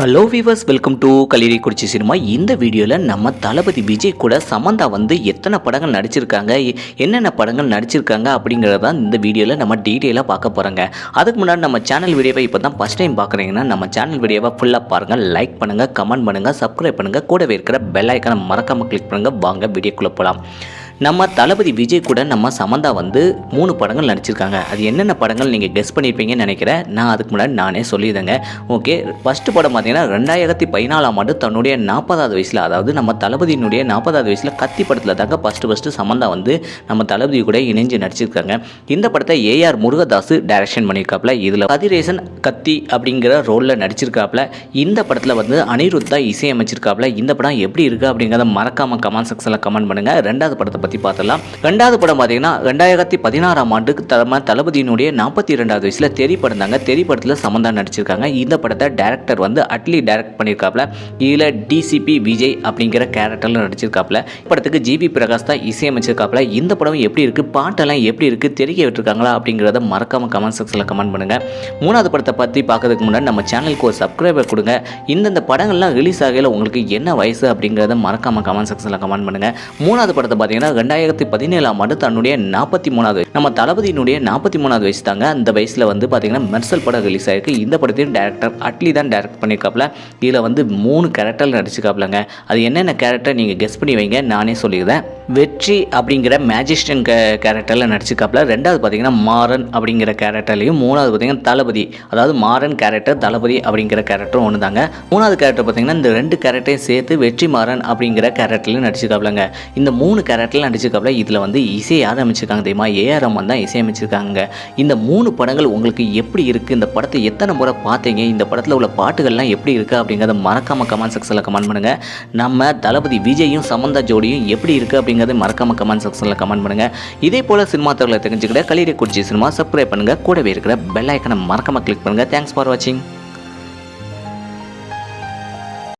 Hello viewers welcome to Kaliri Kurichi cinema இந்த வீடியோவில் நம்ம தளபதி விஜய் கூட சமந்தா வந்து எத்தனை படங்கள் நடிச்சிருக்காங்க எ- என்னென்ன படங்கள் நடிச்சிருக்காங்க அப்படிங்கிறத இந்த வீடியோவில் நம்ம டீட்டெயிலாக பார்க்க போகிறோங்க அதுக்கு முன்னாடி நம்ம சேனல் வீடியோவை இப்போ தான் ஃபஸ்ட் டைம் பார்க்குறீங்கன்னா நம்ம சேனல் வீடியோவை ஃபுல்லாக பாருங்கள் லைக் பண்ணுங்கள் கமெண்ட் பண்ணுங்கள் சப்ஸ்கிரைப் பண்ணுங்கள் கூடவே இருக்கிற பெல் ஐக்கனை மறக்காமல் கிளிக் பண்ணுங்கள் வாங்க வீடியோக்குள்ளே போகலாம் நம்ம தளபதி விஜய் கூட நம்ம சமந்தா வந்து மூணு படங்கள் நடிச்சிருக்காங்க. அது என்னென்ன படங்கள் நீங்கள் கெஸ் பண்ணியிருப்பீங்கன்னு நினைக்கிறேன். நான் அதுக்கு முன்னாடி நானே சொல்லியிருந்தேங்க ஓகே ஃபஸ்ட்டு படம் பார்த்தீங்கன்னா ரெண்டாயிரத்தி பதினாலாம் ஆண்டு தன்னுடைய நாற்பதாவது வயசில் அதாவது நம்ம தளபதியினுடைய நாற்பதாவது வயசில் கத்தி படத்தில் தாங்க ஃபஸ்ட்டு ஃபஸ்ட்டு சமந்தா வந்து நம்ம தளபதி கூட இணைஞ்சு நடிச்சிருக்காங்க. இந்த படத்தை ஏஆர் முருகதாஸ் டைரக்ஷன் பண்ணியிருக்காப்புல இதில் கதிரேசன் கத்தி அப்படிங்கிற ரோலில் நடிச்சிருக்காப்புல. இந்த படத்தில் வந்து அனிருத்தா இசையமைச்சிருக்காப்புல. இந்த படம் எப்படி இருக்குது அப்படிங்கிறத மறக்காமல் கமெண்ட் செக்ஷனில் கமெண்ட் பண்ணுங்கள் ரெண்டாவது படத்தை பற்றி பார்த்துடலாம் ரெண்டாவது படம் பார்த்தீங்கன்னா ரெண்டாயிரத்தி பதினாறாம் ஆண்டுக்கு தலைமை தளபதியினுடைய நாற்பத்தி ரெண்டாவது வயசில் தெரி படம் தாங்க தெரி படத்தில் சமந்தா நடிச்சிருக்காங்க. இந்த படத்தை டேரக்டர் வந்து அட்லி டைரக்ட் பண்ணியிருக்காப்புல இதில் டிசிபி விஜய் அப்படிங்கிற கேரக்டரில் நடிச்சிருக்காப்புல. படத்துக்கு ஜிபி பிரகாஷ் தான் இசையமைச்சிருக்காப்புல. இந்த படம் எப்படி இருக்குது பாட்டெல்லாம் எப்படி இருக்குது தெரிய விட்டுருக்காங்களா அப்படிங்கிறத மறக்காம கமெண்ட் செக்ஷனில் கமெண்ட் பண்ணுங்கள் மூணாவது படத்தை பற்றி பார்க்கறதுக்கு முன்னாடி நம்ம சேனலுக்கு ஒரு சப்ஸ்கிரைபர் கொடுங்க. இந்தந்த படங்கள்லாம் ரிலீஸ் ஆகையில் உங்களுக்கு என்ன வயசு அப்படிங்கிறத மறக்காம கமெண்ட் செக்ஷனில் கமெண்ட் பண்ணுங்கள் மூணாவது படத்தை பார்த்தீங்கன்னா ரெண்டாயிரத்தி பதினேழாம் ஆண்டு தன்னுடைய நாற்பத்தி மூணாவது நம்ம தளபதியினுடைய நாற்பத்தி மூணாவது வயசு தாங்க. அந்த வயசில் வந்து பார்த்தீங்கன்னா மெர்சல் படம் ரிலீஸ் ஆயிருக்கு. இந்த படத்தையும் டேரக்டர் அட்லி தான் டேரக்ட் பண்ணியிருக்காப்ல இதில் வந்து மூணு கேரக்டர் நடிச்சிருக்காப்லங்க. அது என்னென்ன கேரக்டர் நீங்கள் கெஸ் பண்ணி வைங்க. நானே சொல்லிடுறேன். வெற்றி அப்படிங்கிற மேஜிஸ்டன் கே கேரக்டரில் நடிச்சிருக்காப்புல. ரெண்டாவது பார்த்தீங்கன்னா மாறன் அப்படிங்கிற கேரக்டர்லையும் மூணாவது பார்த்தீங்கன்னா தளபதி. அதாவது மாறன் கேரக்டர் தளபதி அப்படிங்கிற கேரக்டரும் ஒன்று தாங்க மூணாவது கேரக்டர் பார்த்தீங்கன்னா இந்த ரெண்டு கேரக்டரையும் சேர்த்து வெற்றி மாறன் அப்படிங்கிற கேரக்டர்லையும் நடிச்சிருக்காப்புலங்க. இந்த மூணு கேரக்டரில் நடிச்சிருக்காப்புல இதில் வந்து இசை யார் அமைச்சிருக்காங்க தெரியுமா? ஏஆர் ரமன் தான் இசையமைச்சிருக்காங்க இந்த மூணு படங்கள் உங்களுக்கு எப்படி இருக்குது இந்த படத்தை எத்தனை முறை பார்த்தீங்க? இந்த படத்தில் உள்ள பாட்டுகள்லாம் எப்படி இருக்குது அப்படிங்கிறத மறக்காமல் கமெண்ட் செக்ஷனில் கமெண்ட் பண்ணுங்கள் நம்ம தளபதி விஜயும் சமந்தா ஜோடியும் எப்படி இருக்குது அப்படிங்கிறது மறக்காம கமெண்ட் செக்ஷனில் கமெண்ட் பண்ணுங்கள் இதே போல் சினிமா தகவலை தெரிஞ்சுக்கிட்ட கலிரை குறிச்சி சினிமா சப்ஸ்கிரைப் பண்ணுங்கள் கூடவே இருக்கிற பெல் ஐக்கனை மறக்காம கிளிக் பண்ணுங்கள் தேங்க்ஸ் ஃபார் வாட்சிங்